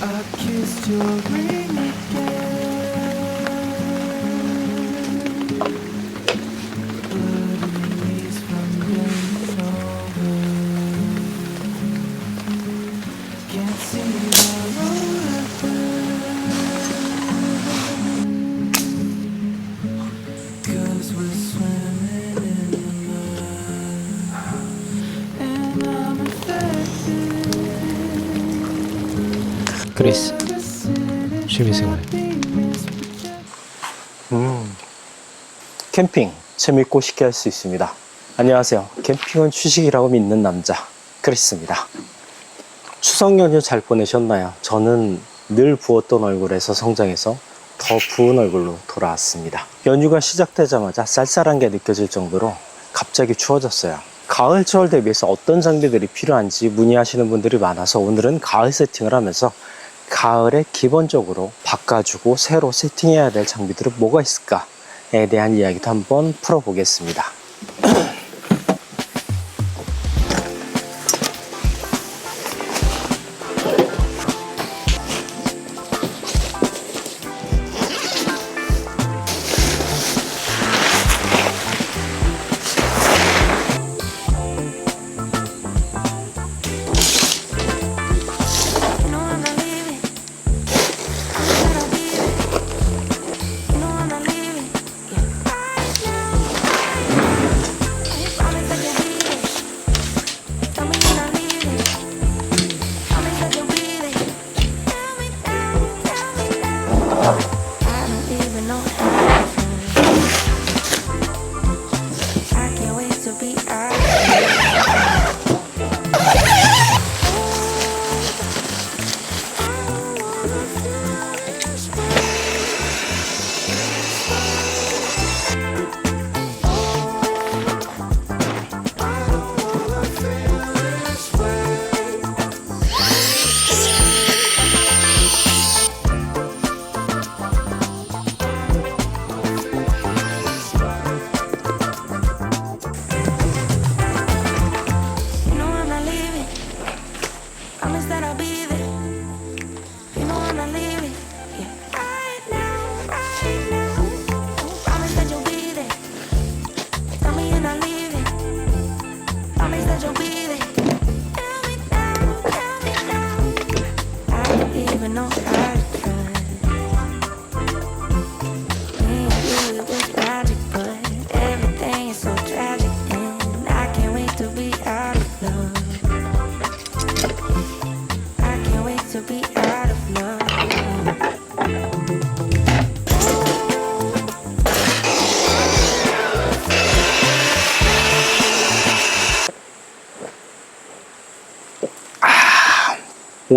I kissed your ring again. 캠핑 재밌고 쉽게 할 수 있습니다. 안녕하세요. 캠핑은 휴식이라고 믿는 남자 크리스입니다. 추석 연휴 잘 보내셨나요? 저는 늘 부었던 얼굴에서 성장해서 더 부은 얼굴로 돌아왔습니다. 연휴가 시작되자마자 쌀쌀한 게 느껴질 정도로 갑자기 추워졌어요. 가을철 대비해서 어떤 장비들이 필요한지 문의하시는 분들이 많아서 오늘은 가을 세팅을 하면서 가을에 기본적으로 바꿔주고 새로 세팅해야 될 장비들은 뭐가 있을까에 대한 이야기도 한번 풀어보겠습니다.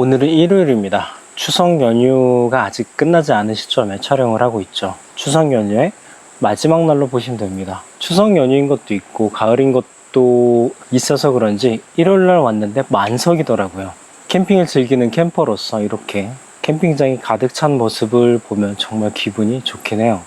오늘은 일요일입니다. 추석 연휴가 아직 끝나지 않은 시점에 촬영을 하고 있죠. 추석 연휴의 마지막 날로 보시면 됩니다. 추석 연휴인 것도 있고 가을인 것도 있어서 그런지 일요일 날 왔는데 만석이더라고요. 캠핑을 즐기는 캠퍼로서 이렇게 캠핑장이 가득 찬 모습을 보면 정말 기분이 좋긴 해요.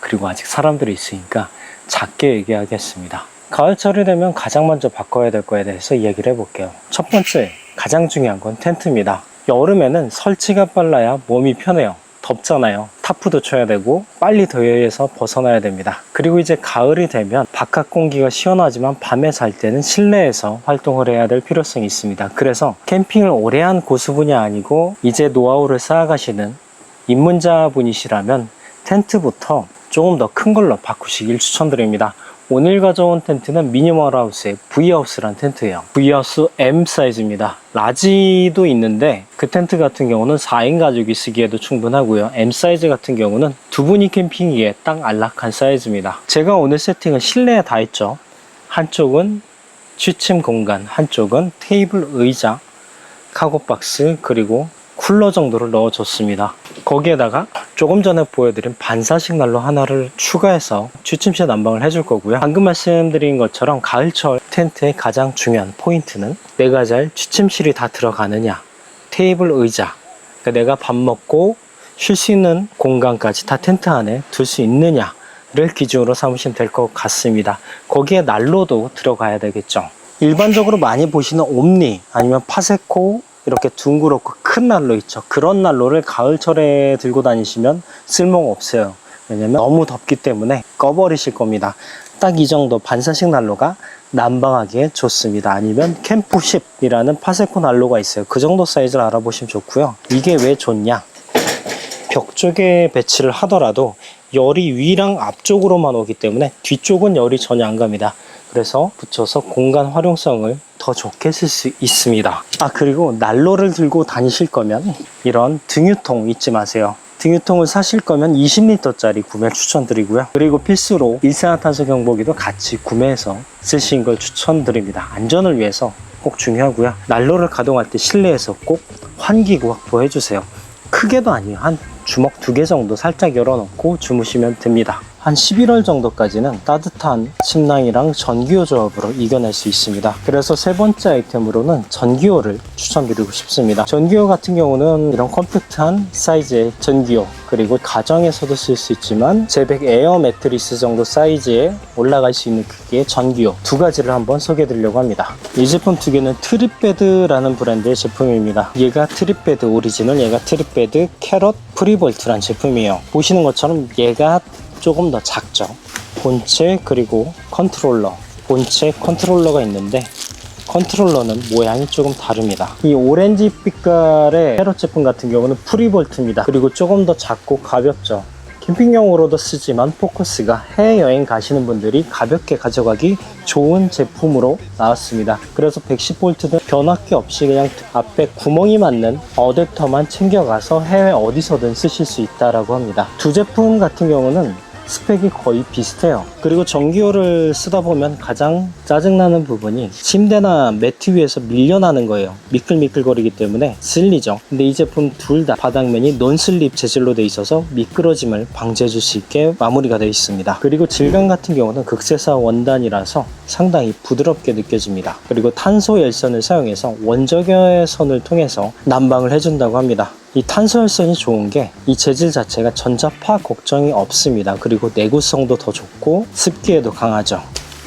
그리고 아직 사람들이 있으니까 작게 얘기하겠습니다. 가을철이 되면 가장 먼저 바꿔야 될 거에 대해서 이야기를 해볼게요. 첫 번째, 가장 중요한 건 텐트입니다. 여름에는 설치가 빨라야 몸이 편해요. 덥잖아요. 타프도 쳐야 되고 빨리 더위에서 벗어나야 됩니다. 그리고 이제 가을이 되면 바깥 공기가 시원하지만 밤에 잘 때는 실내에서 활동을 해야 될 필요성이 있습니다. 그래서 캠핑을 오래 한 고수분이 아니고 이제 노하우를 쌓아가시는 입문자분이시라면 텐트부터 조금 더 큰 걸로 바꾸시길 추천드립니다. 오늘 가져온 텐트는 미니멀 하우스의 V하우스란 텐트예요. V하우스 M 사이즈입니다. 라지도 있는데 그 텐트 같은 경우는 4인 가족이 쓰기에도 충분하고요. M 사이즈 같은 경우는 두 분이 캠핑기에 딱 안락한 사이즈입니다. 제가 오늘 세팅은 실내에 다 했죠. 한쪽은 취침 공간, 한쪽은 테이블 의자, 카고 박스, 그리고 쿨러 정도를 넣어줬습니다. 거기에다가 조금 전에 보여드린 반사식 난로 하나를 추가해서 취침실 난방을 해줄 거고요. 방금 말씀드린 것처럼 가을철 텐트의 가장 중요한 포인트는 내가 잘 취침실이 다 들어가느냐, 테이블 의자, 그러니까 내가 밥 먹고 쉴 수 있는 공간까지 다 텐트 안에 둘 수 있느냐를 기준으로 삼으시면 될 것 같습니다. 거기에 난로도 들어가야 되겠죠. 일반적으로 많이 보시는 옴니 아니면 파세코 이렇게 둥그렇고 큰 난로 있죠. 그런 난로를 가을철에 들고 다니시면 쓸모가 없어요. 왜냐면 너무 덥기 때문에 꺼버리실 겁니다. 딱 이 정도 반사식 난로가 난방하기에 좋습니다. 아니면 캠프십이라는 파세코 난로가 있어요. 그 정도 사이즈를 알아보시면 좋고요. 이게 왜 좋냐? 벽 쪽에 배치를 하더라도 열이 위랑 앞쪽으로만 오기 때문에 뒤쪽은 열이 전혀 안 갑니다. 그래서 붙여서 공간 활용성을 더 좋게 쓸 수 있습니다. 아, 그리고 난로를 들고 다니실 거면 이런 등유통 잊지 마세요. 등유통을 사실 거면 20리터짜리 구매 추천드리고요. 그리고 필수로 일산화탄소 경보기도 같이 구매해서 쓰신 걸 추천드립니다. 안전을 위해서 꼭 중요하고요. 난로를 가동할 때 실내에서 꼭 환기구 확보해 주세요. 크게도 아니에요. 한 주먹 두 개 정도 살짝 열어놓고 주무시면 됩니다. 한 11월 정도까지는 따뜻한 침낭이랑 전기요 조합으로 이겨낼 수 있습니다. 그래서 세 번째 아이템으로는 전기요를 추천드리고 싶습니다. 전기요 같은 경우는 이런 컴팩트한 사이즈의 전기요 그리고 가정에서도 쓸 수 있지만 제백 에어 매트리스 정도 사이즈에 올라갈 수 있는 크기의 전기요 두 가지를 한번 소개해 드리려고 합니다. 이 제품 두 개는 트립베드라는 브랜드의 제품입니다. 얘가 트립베드 오리지널, 얘가 트립베드 캐럿 프리볼트란 제품이에요. 보시는 것처럼 얘가 조금 더 작죠. 본체 그리고 컨트롤러. 본체 컨트롤러가 있는데 컨트롤러는 모양이 조금 다릅니다. 이 오렌지 빛깔의 캐럿 제품 같은 경우는 프리볼트입니다. 그리고 조금 더 작고 가볍죠. 캠핑용으로도 쓰지만 포커스가 해외여행 가시는 분들이 가볍게 가져가기 좋은 제품으로 나왔습니다. 그래서 110V는 변압기 없이 그냥 앞에 구멍이 맞는 어댑터만 챙겨가서 해외 어디서든 쓰실 수 있다라고 합니다. 두 제품 같은 경우는 스펙이 거의 비슷해요. 그리고 전기요를 쓰다 보면 가장 짜증나는 부분이 침대나 매트 위에서 밀려나는 거예요. 미끌미끌거리기 때문에 슬리죠. 근데 이 제품 둘 다 바닥면이 논슬립 재질로 돼 있어서 미끄러짐을 방지해 줄 수 있게 마무리가 되어 있습니다. 그리고 질감 같은 경우는 극세사 원단이라서 상당히 부드럽게 느껴집니다. 그리고 탄소 열선을 사용해서 원적외선을 통해서 난방을 해준다고 합니다. 이 탄소열선이 좋은 게 이 재질 자체가 전자파 걱정이 없습니다. 그리고 내구성도 더 좋고 습기에도 강하죠.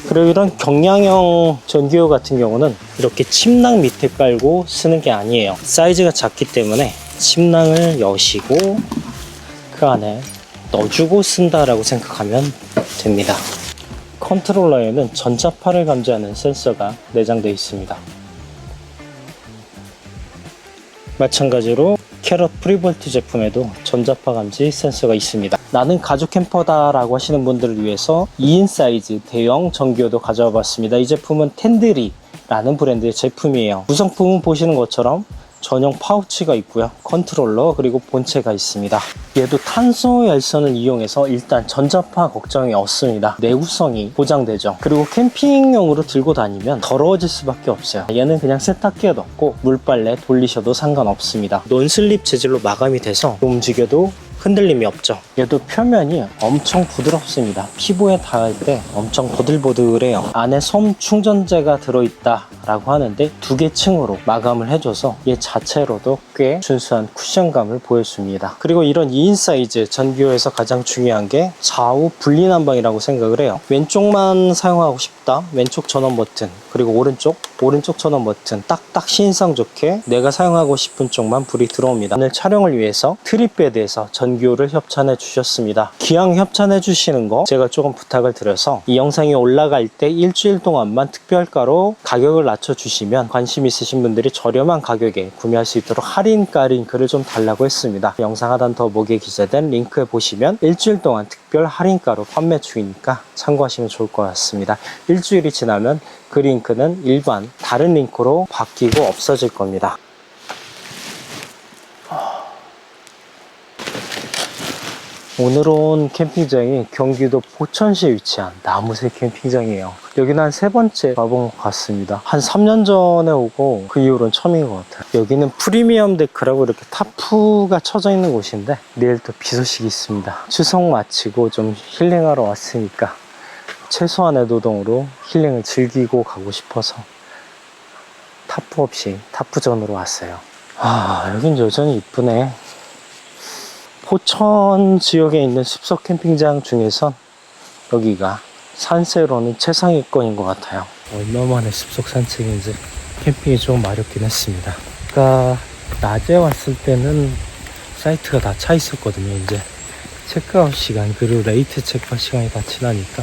그리고 이런 경량형 전기요 같은 경우는 이렇게 침낭 밑에 깔고 쓰는 게 아니에요. 사이즈가 작기 때문에 침낭을 여시고 그 안에 넣어주고 쓴다라고 생각하면 됩니다. 컨트롤러에는 전자파를 감지하는 센서가 내장되어 있습니다. 마찬가지로 캐럿 프리볼트 제품에도 전자파 감지 센서가 있습니다. 나는 가죽 캠퍼다 라고 하시는 분들을 위해서 2인 사이즈 대형 전기요도 가져와 봤습니다. 이 제품은 텐드리 라는 브랜드의 제품이에요. 구성품은 보시는 것처럼 전용 파우치가 있고요. 컨트롤러 그리고 본체가 있습니다. 얘도 탄소 열선을 이용해서 일단 전자파 걱정이 없습니다. 내구성이 보장되죠. 그리고 캠핑용으로 들고 다니면 더러워질 수밖에 없어요. 얘는 그냥 세탁기에 넣고 물빨래 돌리셔도 상관없습니다. 논슬립 재질로 마감이 돼서 움직여도 흔들림이 없죠. 얘도 표면이 엄청 부드럽습니다. 피부에 닿을 때 엄청 보들보들해요. 안에 솜 충전재가 들어있다 라고 하는데 두 개 층으로 마감을 해줘서 얘 자체로도 꽤 준수한 쿠션감을 보여줍니다. 그리고 이런 2인 사이즈 전기요에서 가장 중요한 게 좌우 분리 난방이라고 생각을 해요. 왼쪽만 사용하고 싶다. 왼쪽 전원 버튼 그리고 오른쪽 오른쪽 전원 버튼 딱딱 신상 좋게 내가 사용하고 싶은 쪽만 불이 들어옵니다. 오늘 촬영을 위해서 트립베드에서 전기요를 협찬해 주셨습니다. 기왕 협찬해 주시는 거 제가 조금 부탁을 드려서 이 영상이 올라갈 때 일주일 동안만 특별가로 가격을 낮춰 주시면 관심 있으신 분들이 저렴한 가격에 구매할 수 있도록 할인가 링크를 좀 달라고 했습니다. 영상 하단 더보기에 기재된 링크에 보시면 일주일 동안 특별 할인가로 판매 중이니까 참고하시면 좋을 것 같습니다. 일주일이 지나면 그 링크는 일반 다른 링크로 바뀌고 없어질 겁니다. 오늘 온 캠핑장이 경기도 포천시에 위치한 나무새 캠핑장이에요. 여기는 한 세 번째 와본 것 같습니다. 한 3년 전에 오고 그 이후로는 처음인 것 같아요. 여기는 프리미엄 데크라고 이렇게 타프가 쳐져 있는 곳인데 내일 또 비 소식이 있습니다. 추석 마치고 좀 힐링하러 왔으니까 최소한의 노동으로 힐링을 즐기고 가고 싶어서 타프 없이 타프전으로 왔어요. 아, 여긴 여전히 이쁘네. 포천 지역에 있는 숲속 캠핑장 중에선 여기가 산세로는 최상위권인 것 같아요. 얼마 만에 숲속 산책인지 캠핑이 좀 마렵긴 했습니다. 아까 낮에 왔을 때는 사이트가 다 차 있었거든요. 이제 체크아웃 시간 그리고 레이트 체크아웃 시간이 다 지나니까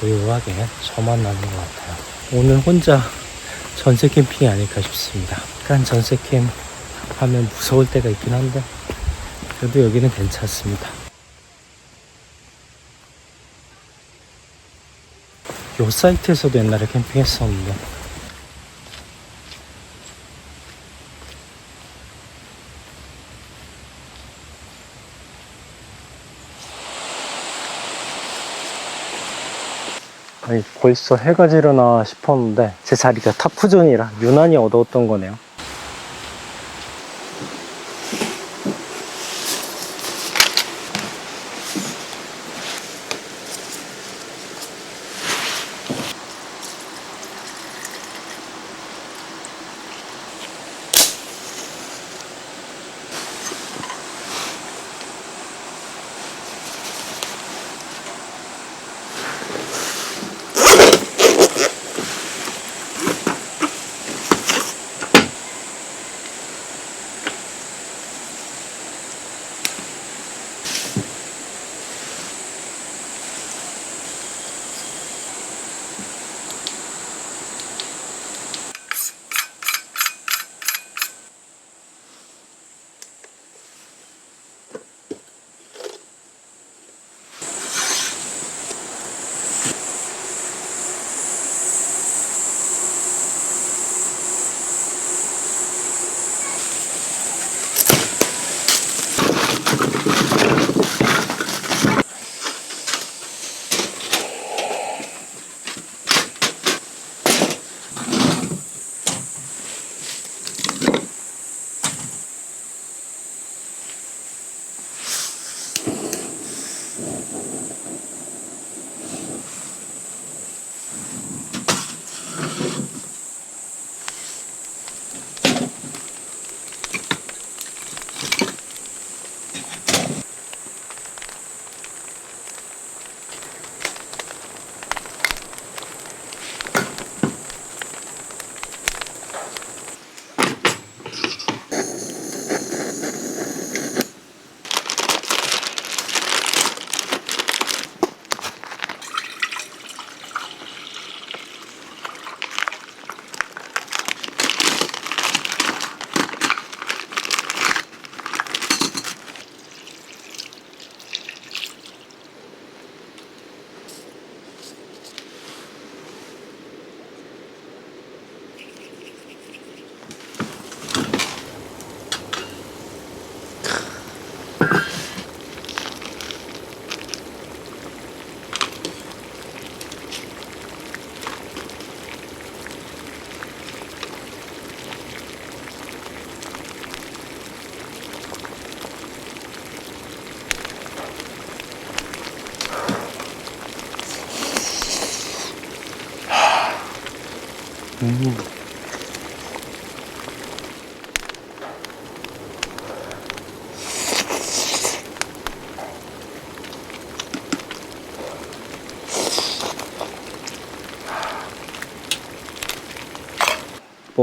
고요하게 저만 남은 것 같아요. 오늘 혼자 전세 캠핑이 아닐까 싶습니다. 약간 전세 캠 하면 무서울 때가 있긴 한데 그래도 여기는 괜찮습니다. 요 사이트에서도 옛날에 캠핑했었는데 아니 벌써 해가 지려나 싶었는데 제 자리가 타프존이라 유난히 어두웠던 거네요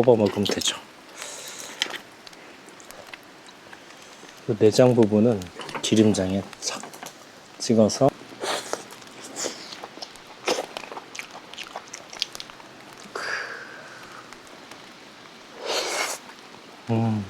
뽑아 먹으면 되죠. 그 내장 부분은 기름장에 착 찍어서 음.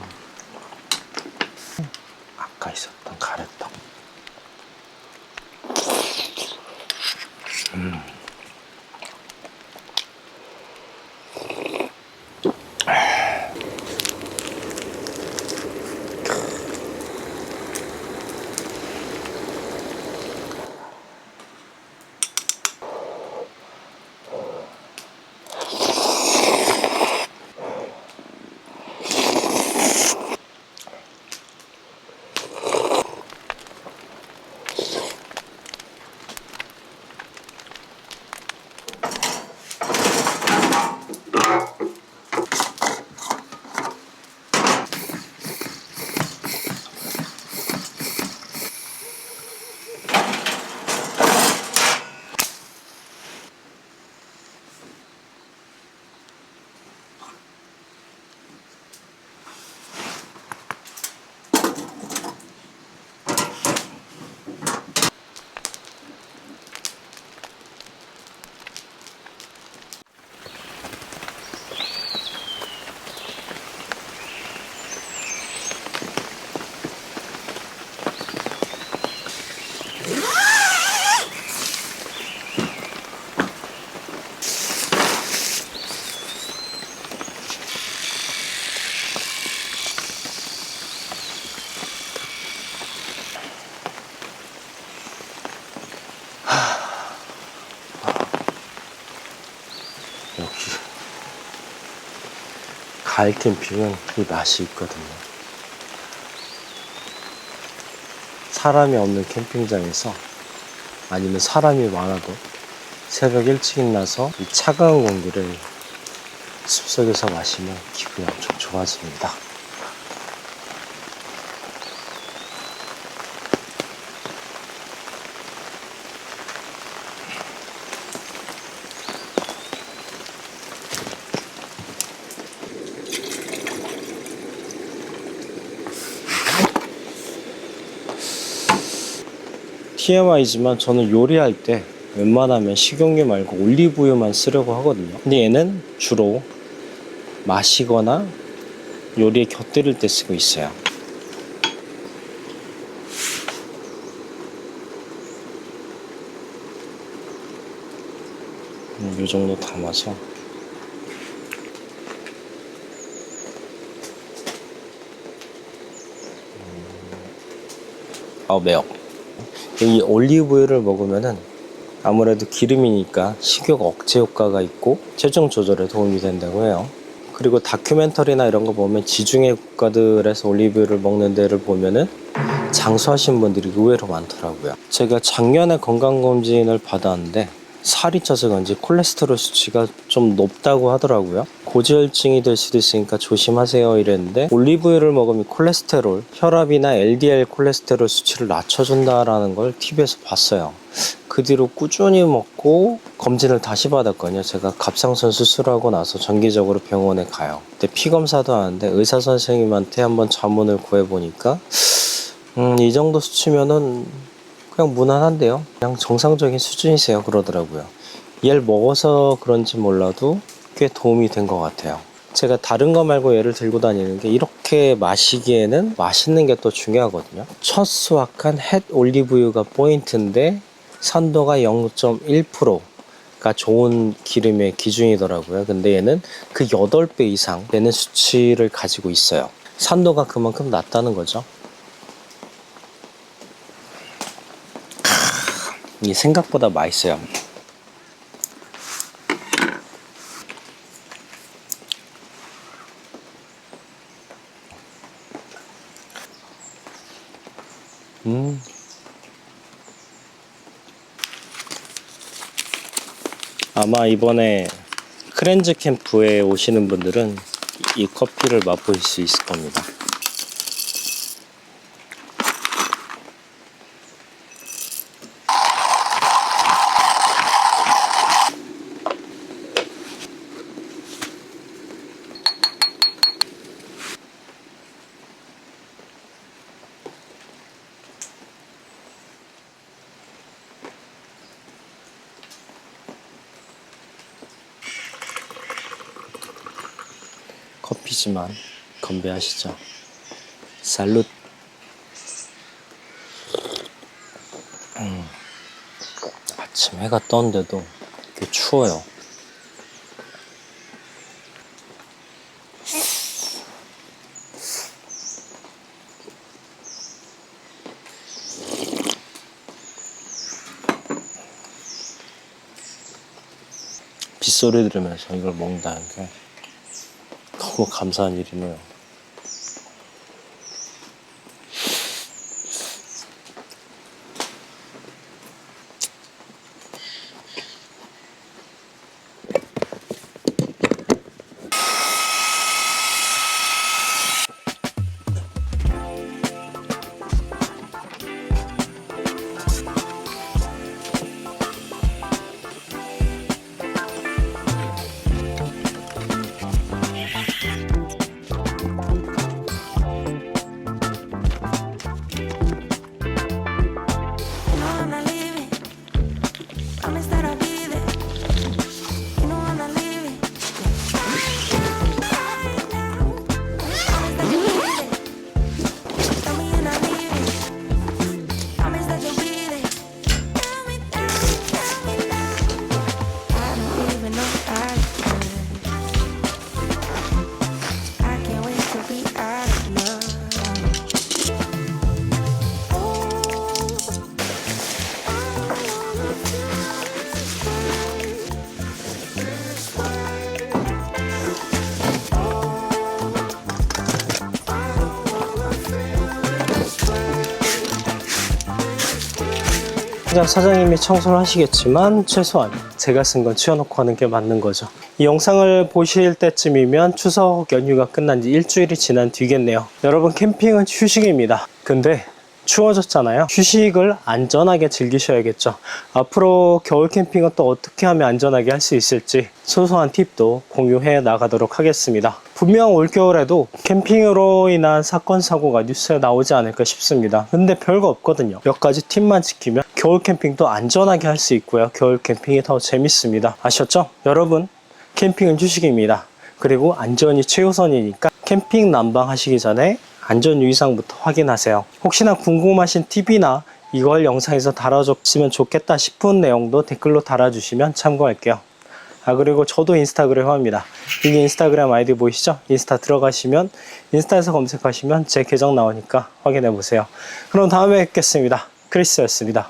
가을 캠핑은 이 맛이 있거든요. 사람이 없는 캠핑장에서 아니면 사람이 많아도 새벽 일찍 일어나서 이 차가운 공기를 숲속에서 마시면 기분이 엄청 좋아집니다. TMI지만 저는 요리할 때 웬만하면 식용유 말고 올리브유만 쓰려고 하거든요. 근데 얘는 주로 마시거나 요리에 곁들일 때 쓰고 있어요. 음, 요 정도 담아서 아 매워. 이 올리브유를 먹으면은 아무래도 기름이니까 식욕 억제 효과가 있고 체중 조절에 도움이 된다고 해요. 그리고 다큐멘터리나 이런 거 보면 지중해 국가들에서 올리브유를 먹는 데를 보면은 장수하신 분들이 의외로 많더라고요. 제가 작년에 건강검진을 받았는데 살이 쪄서 그런지 콜레스테롤 수치가 좀 높다고 하더라고요. 고지혈증이 될 수도 있으니까 조심하세요 이랬는데 올리브유를 먹으면 콜레스테롤, 혈압이나 LDL 콜레스테롤 수치를 낮춰준다라는 걸 TV에서 봤어요. 그 뒤로 꾸준히 먹고 검진을 다시 받았거든요. 제가 갑상선 수술하고 나서 정기적으로 병원에 가요. 근데 피 검사도 하는데 의사 선생님한테 한번 자문을 구해 보니까 음, 이 정도 수치면은 그냥 무난한데요. 그냥 정상적인 수준이세요. 그러더라고요. 얘를 먹어서 그런지 몰라도 꽤 도움이 된 것 같아요. 제가 다른 거 말고 얘를 들고 다니는 게 이렇게 마시기에는 맛있는 게 또 중요하거든요. 첫 수확한 햇 올리브유가 포인트인데 산도가 0.1%가 좋은 기름의 기준이더라고요. 근데 얘는 그 8배 이상 되는 수치를 가지고 있어요. 산도가 그만큼 낮다는 거죠. 이 생각보다 맛있어요. 아마 이번에 크렌즈 캠프에 오시는 분들은 이 커피를 맛보실 수 있을 겁니다. 커 피지만 건배하시죠. 살룻. 음, 아침 해가 떴는데도 꽤 추워요. 빗소리 들으면서 이걸 먹는다는 게 너무 감사한 일이네요. 그냥 사장님이 청소를 하시겠지만 최소한 제가 쓴 건 치워놓고 하는 게 맞는 거죠. 이 영상을 보실 때쯤이면 추석 연휴가 끝난 지 일주일이 지난 뒤겠네요. 여러분 캠핑은 휴식입니다. 근데 추워졌잖아요. 휴식을 안전하게 즐기셔야겠죠. 앞으로 겨울 캠핑은 또 어떻게 하면 안전하게 할 수 있을지 소소한 팁도 공유해 나가도록 하겠습니다. 분명 올겨울에도 캠핑으로 인한 사건 사고가 뉴스에 나오지 않을까 싶습니다. 근데 별거 없거든요. 몇 가지 팁만 지키면 겨울 캠핑도 안전하게 할 수 있고요. 겨울 캠핑이 더 재밌습니다. 아셨죠? 여러분, 캠핑은 휴식입니다. 그리고 안전이 최우선이니까 캠핑 난방 하시기 전에 안전 유의사항부터 확인하세요. 혹시나 궁금하신 팁이나 이걸 영상에서 달아줬으면 좋겠다 싶은 내용도 댓글로 달아주시면 참고할게요. 아 그리고 저도 인스타그램 합니다. 이게 인스타그램 아이디 보이시죠? 인스타 들어가시면 인스타에서 검색하시면 제 계정 나오니까 확인해 보세요. 그럼 다음에 뵙겠습니다. 크리스였습니다.